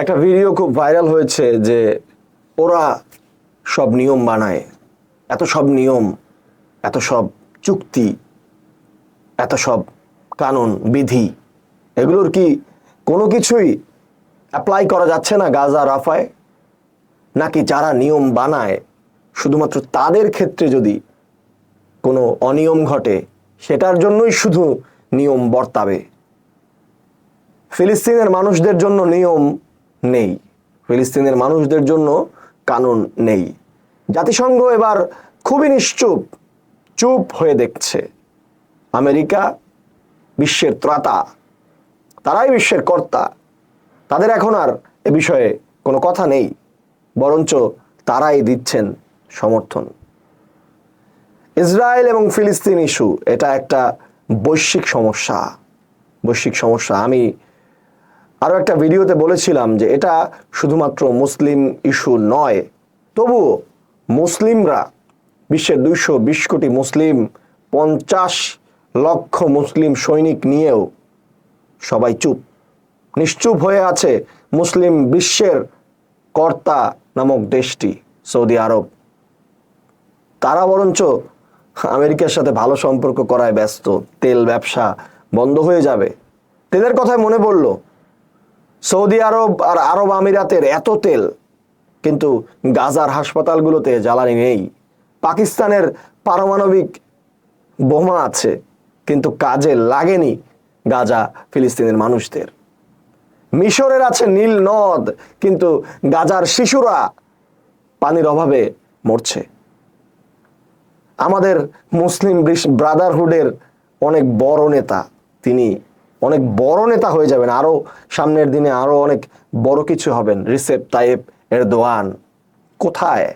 একটা ভিডিও খুব ভাইরাল হয়েছে যে ওরা সব নিয়ম বানায় এত সব নিয়ম, এত সব চুক্তি, এত সব কানুন, বিধি, এগুলোর কি কোনো কিছুই অ্যাপ্লাই করা যাচ্ছে না গাজা, রাফায়? নাকি যারা নিয়ম বানায়, শুধুমাত্র তাদের ক্ষেত্রে যদি কোনো অনিয়ম ঘটে, সেটার জন্যই শুধু নিয়ম বর্তাবে। ফিলিস্তিনের মানুষদের জন্য নিয়ম নেই। ফিলিস্তিনের মানুষদের জন্য কানুন নেই। জাতিসংঘ এবার খুবই নিশ্চুপ, চুপ হয়ে দেখছে। আমেরিকা বিশ্বের ত্রাতা, তারাই বিশ্বের কর্তা। তাদের এখন আর এ বিষয়ে কোনো কথা নেই, বরঞ্চ তারাই দিচ্ছেন সমর্থন। ইসরায়েল এবং ফিলিস্তিন ইস্যু, এটা একটা বৈশ্বিক সমস্যা। বৈশ্বিক সমস্যা। আমি আরও একটা ভিডিওতে বলেছিলাম যে এটা শুধুমাত্র মুসলিম ইস্যু নয়, তবুও মুসলিমরা, বিশ্বের দুইশো বিশ কোটি মুসলিম, পঞ্চাশ লক্ষ মুসলিম সৈনিক নিয়েও সবাই চুপ, নিশ্চুপ হয়ে আছে মুসলিম বিশ্বের কর্তা নামক দেশটি, সৌদি আরব। তারা বরঞ্চ আমেরিকার সাথে ভালো সম্পর্ক করায় ব্যস্ত, তেল ব্যবসা বন্ধ হয়ে যাবে। তেলের কথায় মনে পড়ল সৌদি আরব আর আরব আমিরাতের এত তেল, কিন্তু গাজার হাসপাতালগুলোতে জ্বালানি নেই। পাকিস্তানের পারমাণবিক বোমা আছে, কিন্তু কাজে লাগেনি গাজা ফিলিস্তিনের মানুষদের। মিশরের আছে নীল নদ, কিন্তু গাজার শিশুরা পানির অভাবে মরছে। আমাদের মুসলিম ব্রাদারহুডের অনেক বড় নেতা, তিনি অনেক বড় নেতা হয়ে যাবেন। আরও সামনের দিনে আরও অনেক বড় কিছু হবেন। রিসেপ তাইব এরদোয়ান, কোথায়?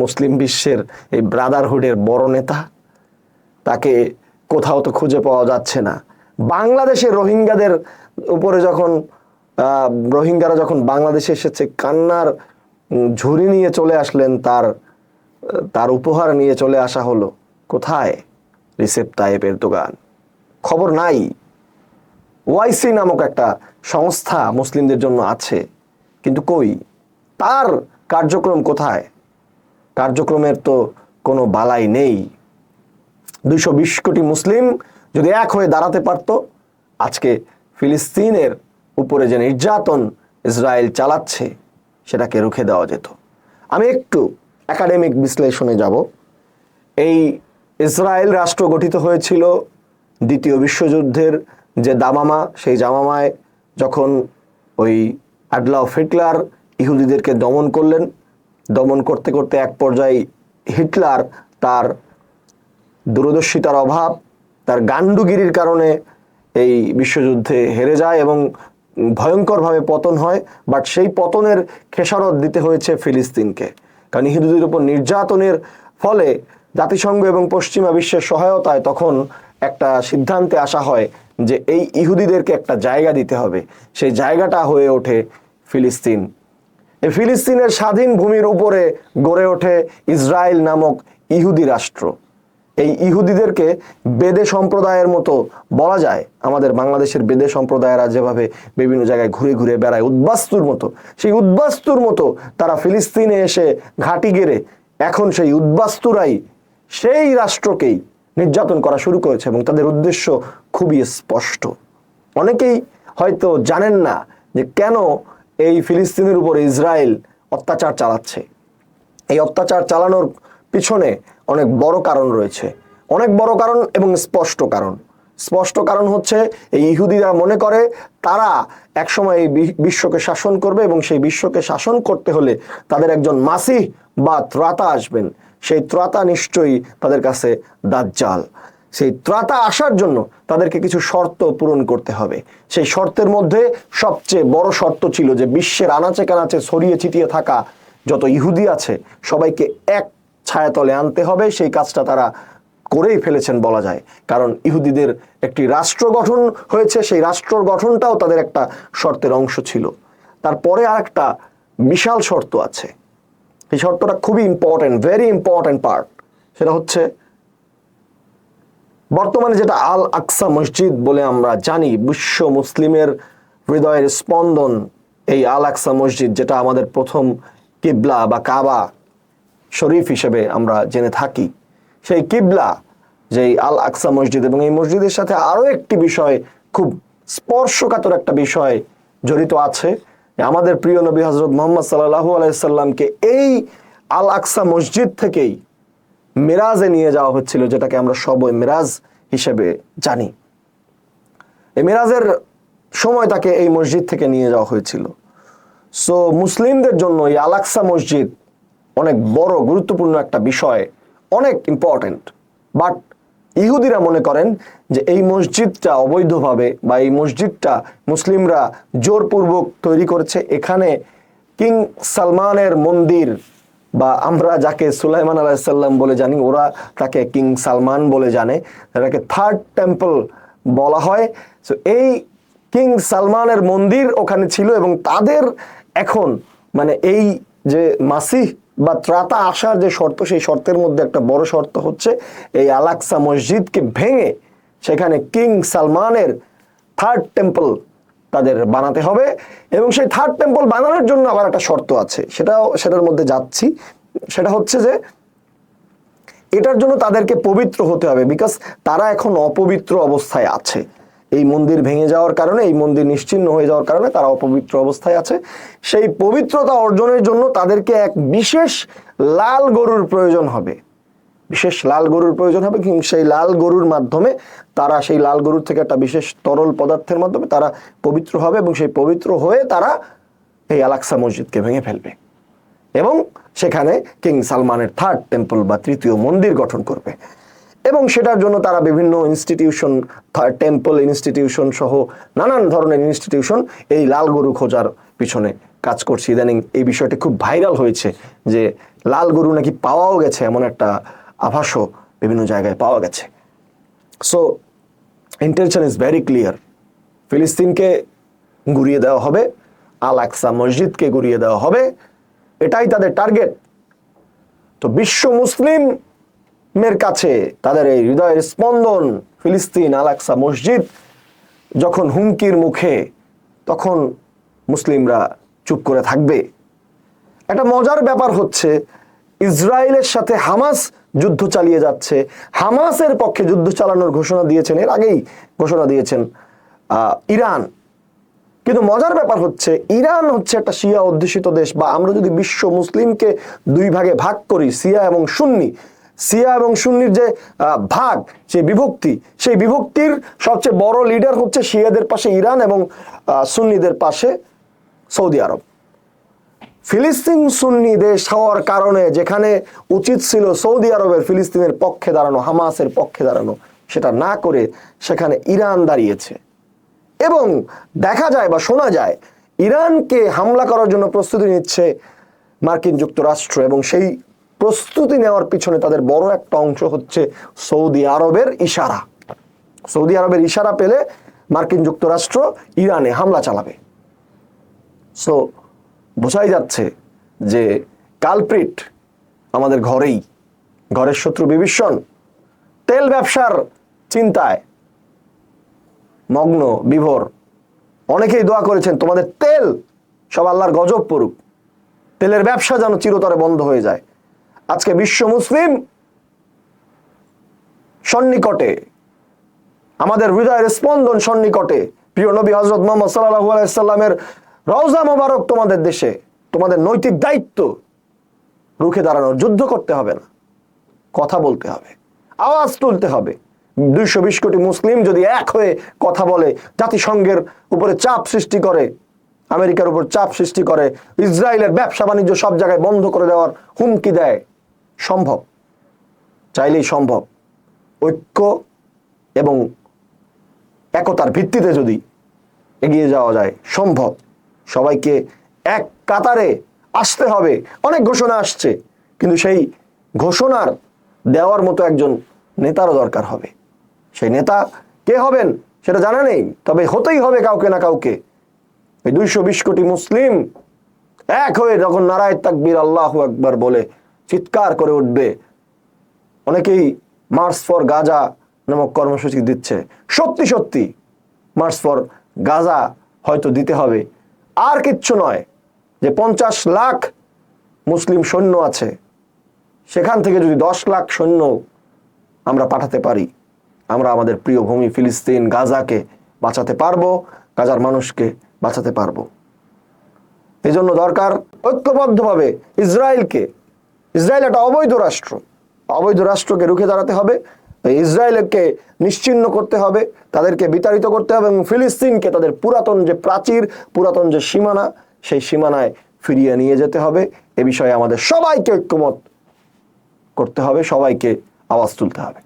মুসলিম বিশ্বের এই ব্রাদারহুডের বড় নেতা, তাকে কোথাও তো খুঁজে পাওয়া যাচ্ছে না। বাংলাদেশে রোহিঙ্গাদের উপরে যখন রোহিঙ্গারা যখন বাংলাদেশে এসেছে, কান্নার ঝুড়ি নিয়ে চলে আসলেন, তার তার উপহার নিয়ে চলে আসা হলো। কোথায়? রিসেপ তাইপের দোকান খবর নাই। ওয়াইসি নামক একটা সংস্থা মুসলিমদের জন্য আছে। কিন্তু কই? তার কার্যক্রম কোথায়? কার্যক্রমের তো কোনো বালাই নেই। দুইশো বিশ কোটি মুসলিম যদি এক হয়ে দাঁড়াতে পারত, আজকে ফিলিস্তিনের উপরে যে নির্যাতন ইসরায়েল চালাচ্ছে, সেটাকে রুখে দেওয়া যেত। আমি একটু একাডেমিক বিশ্লেষণে যাব। এই ইসরায়েল রাষ্ট্র গঠিত হয়েছিল দ্বিতীয় বিশ্বযুদ্ধের যে দামামা, সেই জামামায় যখন ওই অ্যাডলাফ হিটলার ইহুদিদেরকে দমন করলেন, দমন করতে করতে এক পর্যায়ে হিটলার তার দূরদর্শিতার অভাব, তার গান্ডুগিরির কারণে এই বিশ্বযুদ্ধে হেরে যায় এবং ভয়ঙ্করভাবে পতন হয়, বাট সেই পতনের খেসারত দিতে হয়েছে ফিলিস্তিনকে। কারণ ইহুদিদের উপর নির্যাতনের ফলে জাতিসংঘ এবং পশ্চিমা বিশ্বের সহায়তায় তখন একটা সিদ্ধান্তে আসা হয় যে এই ইহুদিদেরকে একটা জায়গা দিতে হবে। সেই জায়গাটা হয়ে ওঠে ফিলিস্তিন। এই ফিলিস্তিনের স্বাধীন ভূমির উপরে গড়ে ওঠে ইসরায়েল নামক ইহুদি রাষ্ট্র। এই ইহুদিদেরকে বেদে সম্প্রদায়ের মতো বলা যায়। আমাদের বাংলাদেশের বেদে সম্প্রদায়েরা যেভাবে বিভিন্ন জায়গায় ঘুরে ঘুরে বেড়ায়, উদ্বাস্তুর মতো। সেই উদ্বাস্তুর মতো তারা ফিলিস্তিনে এসে ঘাঁটি গেড়ে এখন সেই উদ্বাস্তুরাই সেই রাষ্ট্রকেই নির্যাতন করা শুরু করেছে এবং তাদের উদ্দেশ্য খুবই স্পষ্ট। অনেকেই হয়তো জানেন না যে কেন এই ফিলিস্তিনের উপর ইসরায়েল অত্যাচার চালাচ্ছে। এই অত্যাচার চালানোর পিছনে অনেক বড় কারণ রয়েছে। অনেক বড় কারণ এবং স্পষ্ট কারণ। স্পষ্ট কারণ হচ্ছে এই ইহুদিরা মনে করে তারা একসময় এই বিশ্বকে শাসন করবে এবং সেই বিশ্বকে শাসন করতে হলে তাদের একজন মাসিহ বা ত্রাতা আসবেন, সেই ত্রাতা নিশ্চয়ই তাদের কাছে দাজ্জাল। সেই ত্রাতা আসার জন্য তাদেরকে কিছু শর্ত পূরণ করতে হবে। সেই শর্তের মধ্যে সবচেয়ে বড় শর্ত ছিল যে বিশ্বের আনাচে কানাচে ছড়িয়ে ছিটিয়ে থাকা যত ইহুদি আছে, সবাইকে এক ছায়াতলে আনতে হবে। সেই কাজটা তারা করেই ফেলেছেন বলা যায়। কারণ ইহুদিদের একটি রাষ্ট্র গঠন হয়েছে, সেই রাষ্ট্র গঠনটাও তাদের একটা শর্তের অংশ ছিল। তারপরে আর একটা বিশাল শর্ত আছে। এই শর্তটা খুবই ইম্পর্টেন্ট ভেরি ইম্পর্টেন্ট পার্ট সেটা হচ্ছে, বর্তমানে যেটা আল আকসা মসজিদ বলে আমরা জানি, বিশ্ব মুসলিমের হৃদয়ের স্পন্দন এই আল আকসা মসজিদ, যেটা আমাদের প্রথম কিবলা বা কাবা শরীফ হিসেবে আমরা জেনে থাকি। সেই কিবলা যে আল আকসা মসজিদ এবং এই মসজিদের সাথে আরও একটি বিষয় খুব স্পর্শকাতর একটা বিষয় জড়িত আছে আমাদের প্রিয় নবী হজরত মোহাম্মদ সাল্লাহ আলাইসাল্লামকে এই আল আকসা মসজিদ থেকেই মেরাজে নিয়ে যাওয়া হচ্ছিল, যেটাকে আমরা সবই মেরাজ হিসেবে জানি। এই মেরাজের সময় তাকে এই মসজিদ থেকে নিয়ে যাওয়া হয়েছিল। সো মুসলিমদের জন্য এই আলাক্সা মসজিদ অনেক বড়, গুরুত্বপূর্ণ একটা বিষয়, অনেক ইম্পর্টেন্ট বাট ইহুদিরা মনে করেন যে এই মসজিদটা অবৈধভাবে বা এই মসজিদটা মুসলিমরা জোরপূর্বক তৈরি করেছে। এখানে কিং সালমানের মন্দির বা আমরা যাকে সুলাইমান আলাইসাল্লাম বলে জানি, ওরা তাকে কিং সালমান বলে জানে। এটাকে থার্ড টেম্পল বলা হয়। সো এই কিং সালমানের মন্দির ওখানে ছিল এবং তাদের এখন মানে এই যে মাসিহ বা ত্রাতা আসার যে শর্ত, সেই শর্তের মধ্যে একটা বড় শর্ত হচ্ছে এই আলাক্সা মসজিদকে ভেঙে সেখানে কিং সালমানের থার্ড টেম্পল তাদের বানাতে হবে এবং সেই থার্ড টেম্পল বানানোর জন্য আবার একটা শর্ত আছে। সেটাও, সেটার মধ্যে যাচ্ছি। সেটা হচ্ছে যে এটার জন্য তাদেরকে পবিত্র হতে হবে বিকজ তারা এখন অপবিত্র অবস্থায় আছে। এই মন্দির ভেঙে যাওয়ার কারণে, এই মন্দির নিশ্চিহ্ন হয়ে যাওয়ার কারণে তারা অপবিত্র অবস্থায় আছে। সেই পবিত্রতা অর্জনের জন্য তাদেরকে এক বিশেষ লাল গরুর প্রয়োজন হবে। বিশেষ লাল গরুর প্রয়োজন হবে, কিন্তু সেই লাল গরুর মাধ্যমে তারা, সেই লাল গরুর থেকে একটা বিশেষ তরল পদার্থের মাধ্যমে তারা পবিত্র হবে এবং সেই পবিত্র হয়ে তারা এই আলাক্সা মসজিদকে ভেঙে ফেলবে। এবং সেখানে কিং সালমানের থার্ড টেম্পল বা তৃতীয় মন্দির গঠন করবে। এবং সেটার জন্য তারা বিভিন্ন ইনস্টিটিউশন টেম্পল ইনস্টিটিউশন সহ নানান ধরনের ইনস্টিটিউশন এই লাল গরু খোঁজার পিছনে কাজ করছে। ইদানিং এই বিষয়টি খুব ভাইরাল হয়েছে যে লাল গরু নাকি পাওয়াও গেছে, এমন একটা আভাসও বিভিন্ন জায়গায় পাওয়া গেছে। So intention is very clear ফিলিস্তিনকে ঘুরিয়ে দেওয়া হবে, আল আকসা মসজিদকে ঘুরিয়ে দেওয়া হবে, এটাই তাদের টার্গেট তো বিশ্ব মুসলিমের কাছে তাদের এই হৃদয়ের স্পন্দন ফিলিস্তিন আলাক্সা মসজিদ যখন হুমকির মুখে, তখন মুসলিমরা চুপ করে থাকবে। একটা মজার ব্যাপার হচ্ছে, ইসরায়েলের সাথে হামাস যুদ্ধ চালিয়ে যাচ্ছে। হামাসের পক্ষে যুদ্ধ চালানোর ঘোষণা দিয়েছেন, এর আগেই ঘোষণা দিয়েছেন ইরান। কিন্তু মজার ব্যাপার হচ্ছে, ইরান হচ্ছে একটা শিয়া অধ্যুষিত দেশ বা আমরা যদি বিশ্ব মুসলিমকে দুই ভাগে ভাগ করি সিয়া এবং সুন্নি সিয়া এবং সুন্নির যে ভাগ যে বিভক্তি, সেই বিভক্তির সবচেয়ে বড় লিডার হচ্ছে শিয়াদের পাশে ইরান এবং সুন্নিদের পাশে সৌদি আরব। ফিলিস্তিন সুন্নি দেশ হওয়ার কারণে যেখানে উচিত ছিল সৌদি আরবের ফিলিস্তিনের পক্ষে দাঁড়ানো, হামাসের পক্ষে দাঁড়ানো, সেটা না করে সেখানে ইরান দাঁড়িয়েছে। এবং দেখা যায় বা শোনা যায়, ইরানকে হামলা করার জন্য প্রস্তুতি নিচ্ছে মার্কিন যুক্তরাষ্ট্র এবং সেই প্রস্তুতি নেওয়ার পিছনে তাদের বড় একটা অংশ হচ্ছে সৌদি আরবের ইশারা। সৌদি আরবের ইশারা পেলে মার্কিন যুক্তরাষ্ট্র ইরানে হামলা চালাবে। সো বোঝাই যাচ্ছে যে কালপ্রিট আমাদের ঘরেই, ঘরের শত্রু বিভীষণ, তেল ব্যবসার চিন্তায় মগ্ন, বিভোর। অনেকেই দোয়া করেছেন, তোমাদের তেল সব আল্লাহর গজব পড়ুক। তেলের ব্যবসা যেন চিরতরে বন্ধ হয়ে যায়। আজকে বিশ্ব মুসলিম সন্নিকটে, আমাদের হৃদয়ের স্পন্দন সন্নিকটে, প্রিয় নবী হজরত মোহাম্মদ সাল্লাহ আলাইসাল্লামের রওজা মোবারক তোমাদের দেশে, তোমাদের নৈতিক দায়িত্ব রুখে দাঁড়ানোর, যুদ্ধ করতে হবে না, কথা বলতে হবে, আওয়াজ তুলতে হবে। দুইশো বিশ কোটি মুসলিম যদি এক হয়ে কথা বলে, জাতিসংঘের উপরে চাপ সৃষ্টি করে, আমেরিকার উপর চাপ সৃষ্টি করে, ইসরায়েলের ব্যবসা বাণিজ্য সব জায়গায় বন্ধ করে দেওয়ার হুমকি দেয় সম্ভব, চাইলেই সম্ভব। ঐক্য এবং একতার ভিত্তিতে যদি এগিয়ে যাওয়া যায়, সম্ভব। সবাইকে এক কাতারে আসতে হবে। অনেক ঘোষণা আসছে, কিন্তু সেই ঘোষণার দেওয়ার মতো একজন নেতারও দরকার হবে। সেই নেতা কে হবেন সেটা জানা নেই, তবে হতেই হবে কাউকে না কাউকে। এই দুইশো বিশ কোটি মুসলিম এক হয়ে যখন নারায় তাকবীর আল্লাহ একবার বলে চিৎকার করে উঠবে। অনেকেই মার্চ ফর গাজা নামক কর্মসূচি দিচ্ছে। সত্যি সত্যি মার্চ ফর গাজা হয়তো দিতে হবে। আর কিচ্ছু নয় যে পঞ্চাশ লাখ মুসলিম সৈন্য আছে। সেখান থেকে যদি দশ লাখ সৈন্য আমরা পাঠাতে পারি, আমরা আমাদের প্রিয় ভূমি ফিলিস্তিন গাজাকে বাঁচাতে পারব, গাজার মানুষকে বাঁচাতে পারব। এই জন্য দরকার ঐক্যবদ্ধভাবে ইসরায়েলকে ইসরায়েল একটা অবৈধ রাষ্ট্র। অবৈধ রাষ্ট্রকে রুখে দাঁড়াতে হবে, ইসরায়েলকে নিশ্চিন্ন করতে হবে, তাদেরকে বিতাড়িত করতে হবে এবং ফিলিস্তিনকে তাদের পুরাতন যে প্রাচীর, পুরাতন যে সীমানা, সেই সীমানায় ফিরিয়ে নিয়ে যেতে হবে। এ বিষয়ে আমাদের সবাইকে ঐক্যমত করতে হবে, সবাইকে আওয়াজ তুলতে হবে।